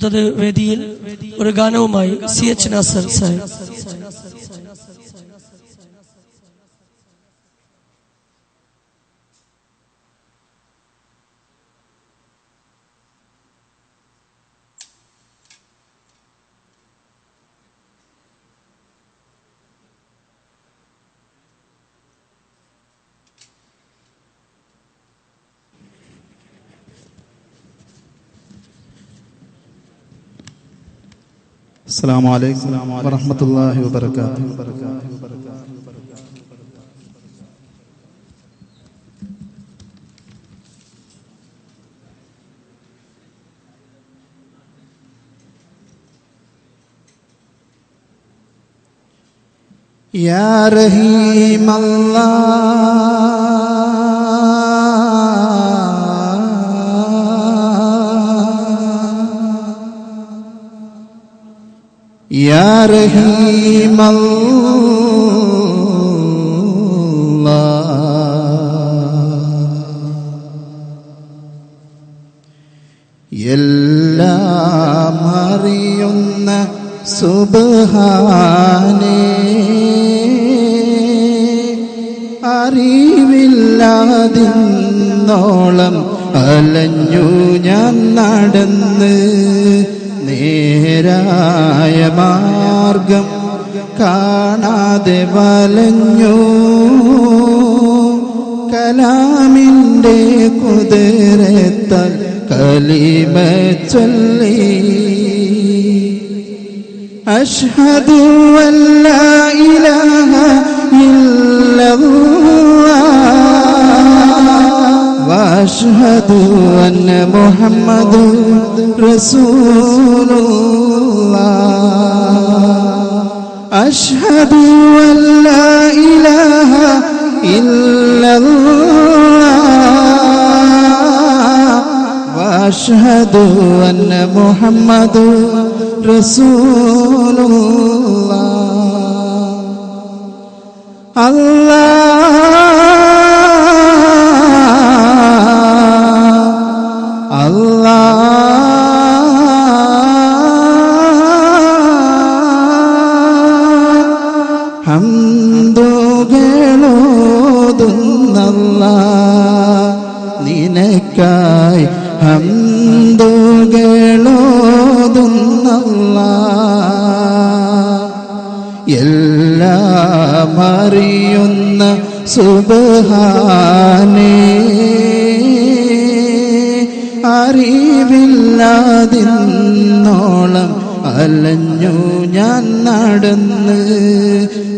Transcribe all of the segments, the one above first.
അടുത്തത് വേദിയിൽ ഒരു ഗാനവുമായി C H Nasar Sahib السلام عليكم ورحمة الله وبركاته يا رحيم الله يا رحيم الله എല്ലാം അറിയുന്ന സുബഹാനേ അറിവില്ലാതിന്നോളം അലഞ്ഞു ഞാൻ നടന്ന് നേരായ മാർഗം കാണാതെ വലഞ്ഞു. കലാമിന്റെ കുതിരത്താൽ കലിമ ചൊല്ലി. അഷ്ഹദു അല്ല ഇലാഹ وأشهد أن محمد رسول الله. أشهد أن لا إله إلا الله. وأشهد أن محمد رسول الله. الله എല്ലാം അറിയുന്ന സുബഹാനേ. അറിവില്ലാതിന്നോളം അലഞ്ഞു ഞാൻ നടന്ന്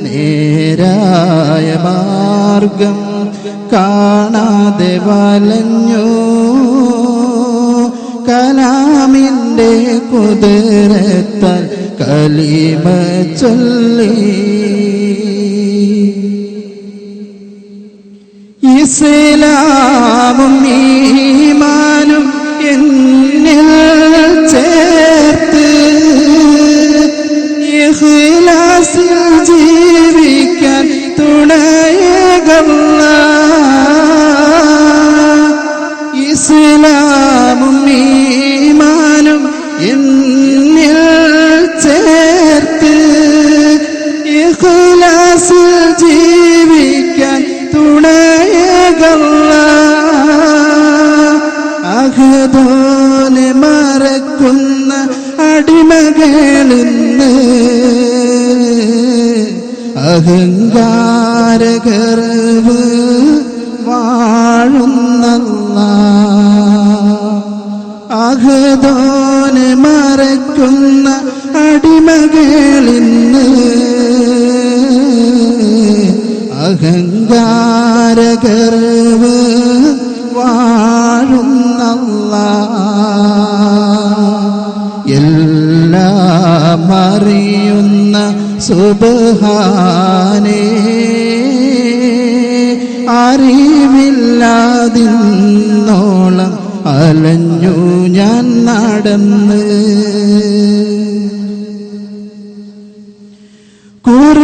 നേരായ മാർഗം കാണാതെ വലഞ്ഞു. കലാമിന്റെ കുതിരത്താൽ കലിമ ചൊല്ലി. ഇസ്ലാമും ഈമാനും എന്നിൽ ഇസ്ലാമും ഈമാനും എന്നിൽ ചേർത്ത് ഇഖ്ലാസിൽ ജീവിക്കാൻ തുണയകല്ല. അഹദോനെ മറക്കുന്ന അടിമകളിന്ന് അഹങ്കാരകർവ് വാഴുന്നല്ല. അഹദോനെ മറക്കുന്ന അടിമകളിന്ന് അഹങ്കാരകർവ് വാഴുന്നല്ല. എല്ലാം അറിയുന്ന സുബഹാനേ അറിവില്ലാതിന്നോളം അലഞ്ഞു ഞാൻ നടന്ന്.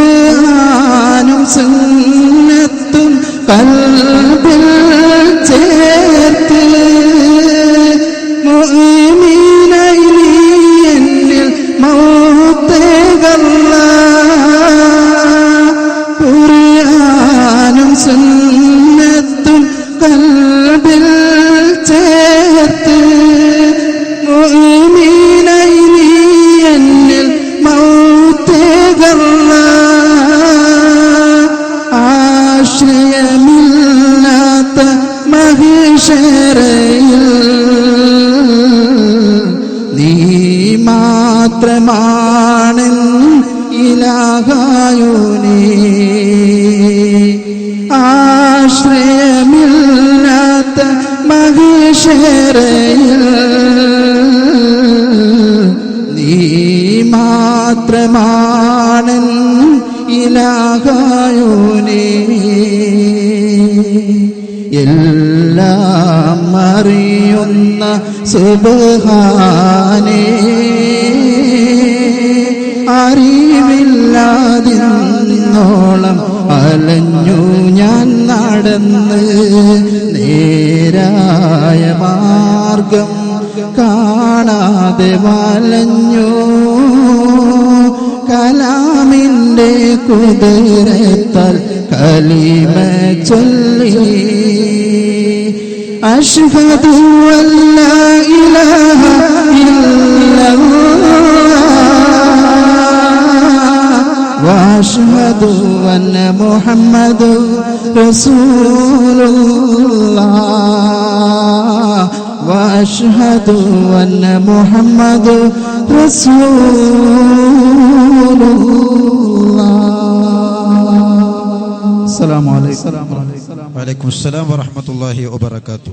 കുറാനും സുന്നത്തും കൽബിൽ ചേർത്ത് മുഅ്മിനീന മൗത്തേകല്ല മുഅ്മിനായി الموت എന്നിൽ عاشي ملة മഹിഷരയിൽ നീ മാത്രമാണ് ഇലാകായുനേ എല്ലാം അറിയുന്ന സുബഹാനേ അറിവില്ലാതിന്നോളം അലഞ്ഞു ഞാൻ നടന്ന് നേരായ മാർഗം കാണാതെ വലഞ്ഞു കലാമിന്റെ കുതിരത്താൽ കലിമ ചൊല്ലി അഷ്ഹദു അല്ലാ ഇലാഹ ഇല്ലല്ലാഹ് വഅഷ്ഹദു അന്ന മുഹമ്മദു റസൂലുള്ളാഹ് വഅഷ്ഹദു അന്ന മുഹമ്മദു السلام അസ്സലാമു അലൈക്കും. السلام ورحمة الله വബർക്കാത്തു